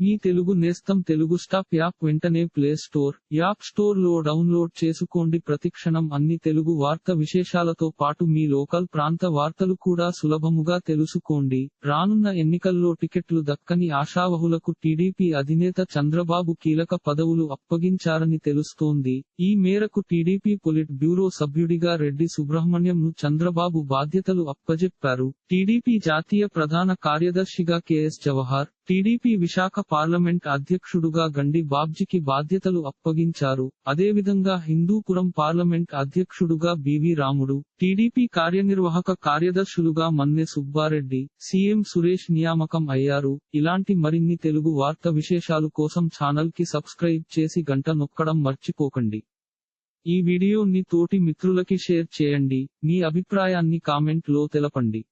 మీ తెలుగు నేస్తం Telugu stop app వెంటనే play store app స్టోర్లో డౌన్లోడ్ చేసుకోండి. ప్రతిక్షణం అన్ని తెలుగు వార్త విశేషాలతో పాటు మీ లోకల్ ప్రాంత వార్తలు కూడా సులభముగా తెలుసుకోండి. రానున్న ఎన్నికల్లో టికెట్లు దక్కని ఆశావహులకు టీడీపీ అధినేత చంద్రబాబు కీలక పదవులు అప్పగించారని తెలుస్తోంది. ఈ మేరకు టీడీపీ పొలిట్ బ్యూరో సభ్యుడిగా రెడ్డి సుబ్రహ్మణ్యం ను చంద్రబాబు బాధ్యతలు అప్పజెప్పారు. టీడీపీ జాతీయ ప్రధాన కార్యదర్శిగా KS Jawahar TDP Visakha parliament అధ్యక్షుడుగా Gandi బాబ్జీకి బాధ్యతలు అప్పగించారు. అదేవిధంగా హిందూపురం పార్లమెంట్ అధ్యక్షుడుగా బివి రాముడు టీడీపీ కార్యనిర్వాహక కార్యదర్శులుగా మన్నె సుబ్బారెడ్డి సీఎం సురేష్ నియామకం అయ్యారు. ఇలాంటి మరిన్ని తెలుగు వార్త విశేషాలు కోసం ఛానల్కి సబ్స్క్రైబ్ చేసి గంట నొక్కడం మర్చిపోకండి. ఈ వీడియోని తోటి మిత్రులకి షేర్ చేయండి. మీ అభిప్రాయాన్ని కామెంట్లో తెలపండి.